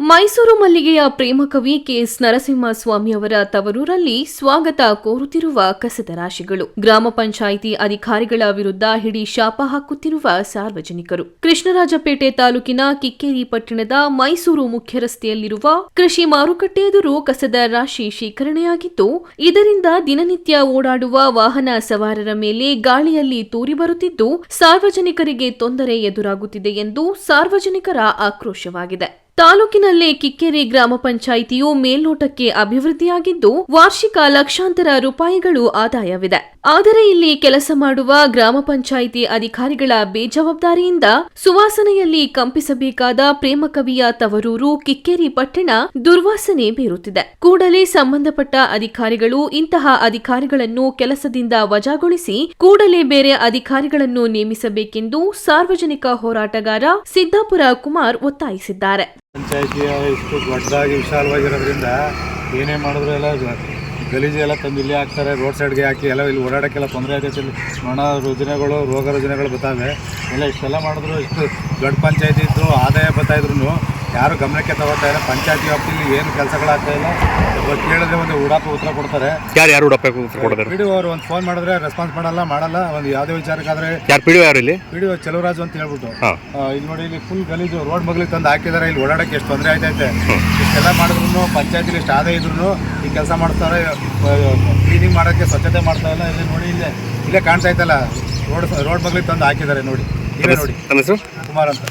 ಮೈಸೂರು ಮಲ್ಲಿಗೆಯ ಪ್ರೇಮಕವಿ ಕೆಎಸ್ ನರಸಿಂಹಸ್ವಾಮಿ ಅವರ ತವರೂರಲ್ಲಿ ಸ್ವಾಗತ ಕೋರುತ್ತಿರುವ ಕಸದ ರಾಶಿಗಳು. ಗ್ರಾಮ ಪಂಚಾಯಿತಿ ಅಧಿಕಾರಿಗಳ ವಿರುದ್ಧ ಹಿಡಿ ಶಾಪ ಹಾಕುತ್ತಿರುವ ಸಾರ್ವಜನಿಕರು. ಕೃಷ್ಣರಾಜಪೇಟೆ ತಾಲೂಕಿನ ಕಿಕ್ಕೇರಿ ಪಟ್ಟಣದ ಮೈಸೂರು ಮುಖ್ಯ ರಸ್ತೆಯಲ್ಲಿರುವ ಕೃಷಿ ಮಾರುಕಟ್ಟೆ ಎದುರು ಕಸದ ರಾಶಿ ಶೇಖರಣೆಯಾಗಿದ್ದು, ಇದರಿಂದ ದಿನನಿತ್ಯ ಓಡಾಡುವ ವಾಹನ ಸವಾರರ ಮೇಲೆ ಗಾಳಿಯಲ್ಲಿ ತೂರಿ ಬರುತ್ತಿದ್ದು, ಸಾರ್ವಜನಿಕರಿಗೆ ತೊಂದರೆ ಎದುರಾಗುತ್ತಿದೆ ಎಂದು ಸಾರ್ವಜನಿಕರ ಆಕ್ರೋಶವಾಗಿದೆ. ತಾಲೂಕಿನಲ್ಲೇ ಕಿಕ್ಕೇರಿ ಗ್ರಾಮ ಪಂಚಾಯಿತಿಯು ಮೇಲ್ನೋಟಕ್ಕೆ ಅಭಿವೃದ್ಧಿಯಾಗಿದ್ದು, ವಾರ್ಷಿಕ ಲಕ್ಷಾಂತರ ರೂಪಾಯಿಗಳು ಆದಾಯವಿದೆ. ಆದರೆ ಇಲ್ಲಿ ಕೆಲಸ ಮಾಡುವ ಗ್ರಾಮ ಪಂಚಾಯಿತಿ ಅಧಿಕಾರಿಗಳ ಬೇಜವಾಬ್ದಾರಿಯಿಂದ ಸುವಾಸನೆಯಲ್ಲಿ ಕಂಪಿಸಬೇಕಾದ ಪ್ರೇಮಕವಿಯ ತವರೂರು ಕಿಕ್ಕೇರಿ ಪಟ್ಟಣ ದುರ್ವಾಸನೆ ಬೀರುತ್ತಿದೆ. ಕೂಡಲೇ ಸಂಬಂಧಪಟ್ಟ ಅಧಿಕಾರಿಗಳು ಇಂತಹ ಅಧಿಕಾರಿಗಳನ್ನು ಕೆಲಸದಿಂದ ವಜಾಗೊಳಿಸಿ, ಕೂಡಲೇ ಬೇರೆ ಅಧಿಕಾರಿಗಳನ್ನು ನೇಮಿಸಬೇಕೆಂದು ಸಾರ್ವಜನಿಕ ಹೋರಾಟಗಾರ ಸಿದ್ದಾಪುರ ಕುಮಾರ್ ಒತ್ತಾಯಿಸಿದ್ದಾರೆ. ಪಂಚಾಯತಿಯ ಇಷ್ಟು ದೊಡ್ಡದಾಗಿ ವಿಶಾಲವಾಗಿರೋದ್ರಿಂದ ಏನೇ ಮಾಡಿದ್ರು ಎಲ್ಲ ಗಲೀಜು ಎಲ್ಲ ತಂದು ಇಲ್ಲಿ ಹಾಕ್ತಾರೆ, ರೋಡ್ ಸೈಡ್ಗೆ ಹಾಕಿ ಎಲ್ಲ ಇಲ್ಲಿ ಓಡಾಡೋಕ್ಕೆಲ್ಲ ತೊಂದರೆ ಆಯ್ತೈತೆ ಇಲ್ಲಿ. ನೊಣ ರುಜಿನಗಳು, ರೋಗ ರುಜಿನಗಳು ಬರ್ತಾವೆ. ಎಲ್ಲ ಇಷ್ಟೆಲ್ಲ ಮಾಡಿದ್ರು, ಇಷ್ಟು ದೊಡ್ಡ ಪಂಚಾಯತಿ ಇದ್ದು ಆದಾಯ ಬರ್ತಾಯಿದ್ರು ಯಾರು ಗಮನಕ್ಕೆ ತಗೋತಾ ಇಲ್ಲ. ಪಂಚಾಯತಿ ವ್ಯಾಪ್ತಿಯಲ್ಲಿ ಏನು ಕೆಲಸಗಳಾಗ್ತಾ ಇಲ್ಲ. ಒಬ್ಬ ಕೇಳಿದ್ರೆ ಒಂದು ಉಡಾಪ ಉತ್ತರ ಕೊಡ್ತಾರೆ. ಯಾರು ಯಾರು ಉಡಪ್ಪ ಉತ್ತರ ಕೊಡ್ತಾರೆ ಪಿ ಅವರು ಒಂದು ಫೋನ್ ಮಾಡಿದ್ರೆ ರೆಸ್ಪಾನ್ಸ್ ಮಾಡಲ್ಲ ಮಾಡಲ್ಲ. ಒಂದು ಯಾವುದೇ ವಿಚಾರಕ್ಕಾದ್ರೆ ಯಾರು ಪಿಡಿಒ ಯಾರು ಇಲ್ಲಿ? ಪಿ ಡಿ ಒ ಚೆಲುವರಾಜು ಅಂತ ಹೇಳ್ಬಿಟ್ಟು. ಹಾಂ. ಆ, ಇಲ್ಲಿ ನೋಡಿ ಇಲ್ಲಿ ಫುಲ್ ಗಲೀಜು ರೋಡ್ ಮಗ್ಲಿಗೆ ತಂದು ಹಾಕಿದ್ದಾರೆ ಇಲ್ಲಿ ಓಡಾಡಕ್ಕೆ ಎಷ್ಟು ತೊಂದರೆ ಆಯ್ತೈತೆ. ಇಷ್ಟೆಲ್ಲ ಮಾಡಿದ್ರು ಪಂಚಾಯತಿಲಿ ಎಷ್ಟು ಆದಾಯ ಇದ್ರು ಈ ಕೆಲಸ ಮಾಡ್ತಾರೆ. ಕ್ಲೀನಿಂಗ್ ಮಾಡೋಕ್ಕೆ ಸ್ವಚ್ಛತೆ ಮಾಡ್ತಾ ಇಲ್ಲ. ಇಲ್ಲಿ ನೋಡಿ ಇಲ್ಲೇ ಇಲ್ಲೇ ಕಾಣ್ತಾ ಇತ್ತಲ್ಲ. ರೋಡ್ ರೋಡ್ ಮಗ್ಲಿಗೆ ತಂದು ಹಾಕಿದ್ದಾರೆ ನೋಡಿ. ಇಲ್ಲೇ ನೋಡಿ ತಮ್ಮ ಹೆಸರು ಕುಮಾರ್ ಅಂತ.